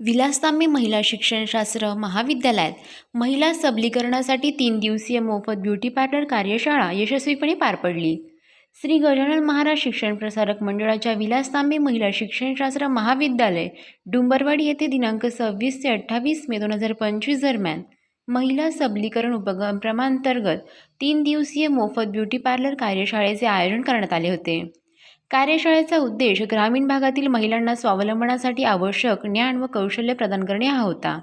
विलासतांबे महिला शिक्षणशास्त्र महाविद्यालयात महिला सबलीकरणासाठी तीन दिवसीय मोफत ब्युटी पार्लर कार्यशाळा यशस्वीपणे पार पडली. श्री गजानन महाराज शिक्षण प्रसारक मंडळाच्या विलासतांबे महिला शिक्षणशास्त्र महाविद्यालय डुंबरवाडी येथे दिनांक सव्वीस ते अठ्ठावीस मे दोन हजार पंचवीस दरम्यान महिला सबलीकरण उपक्रमांतर्गत तीन दिवसीय मोफत ब्युटी पार्लर कार्यशाळेचे आयोजन करण्यात आले होते. कार्यशाळेचा उद्देश ग्रामीण भागातील महिलांना स्वावलंबनासाठी आवश्यक ज्ञान व कौशल्य प्रदान करणे हा होता.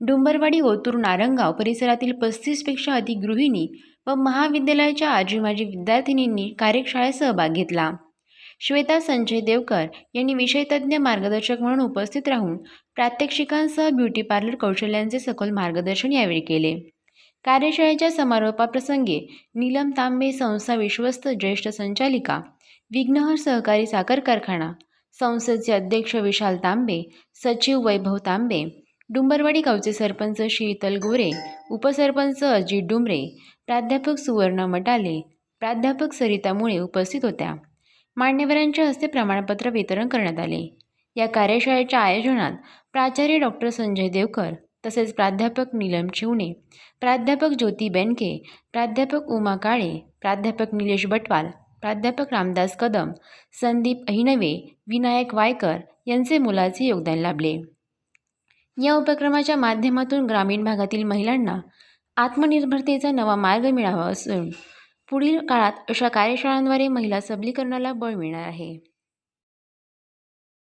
डुंबरवाडी ओतूर नारंगाव परिसरातील पस्तीसपेक्षा अधिक गृहिणी व महाविद्यालयाच्या आजी माजी विद्यार्थिनींनी कार्यशाळेत सहभाग घेतला. श्वेता संजय देवकर यांनी विषयतज्ज्ञ मार्गदर्शक म्हणून उपस्थित राहून प्रात्यक्षिकांसह ब्युटी पार्लर कौशल्यांचे सखोल मार्गदर्शन यावेळी केले. कार्यशाळेच्या समारोपाप्रसंगी नीलम तांबे संस्था विश्वस्त ज्येष्ठ संचालिका विघ्नहर सहकारी साखर कारखाना संसदचे अध्यक्ष विशाल तांबे सचिव वैभव तांबे डुंबरवाडी गावचे सरपंच शीतल गोरे उपसरपंच अजित डुमरे प्राध्यापक सुवर्ण मटाले प्राध्यापक सरिता मुळे उपस्थित होत्या. मान्यवरांच्या हस्ते प्रमाणपत्र वितरण करण्यात आले. या कार्यशाळेच्या आयोजनात प्राचार्य डॉक्टर संजय देवकर तसेच प्राध्यापक नीलम चिवणे प्राध्यापक ज्योती बेनके प्राध्यापक उमा काळे प्राध्यापक निलेश बटवाल प्राध्यापक रामदास कदम संदीप अहिनवे विनायक वायकर यांचे मुलाचे योगदान लाभले. या उपक्रमाच्या माध्यमातून ग्रामीण भागातील महिलांना आत्मनिर्भरतेचा नवा मार्ग मिळावा असून पुढील काळात अशा कार्यशाळांद्वारे महिला सबलीकरणाला बळ मिळणार आहे.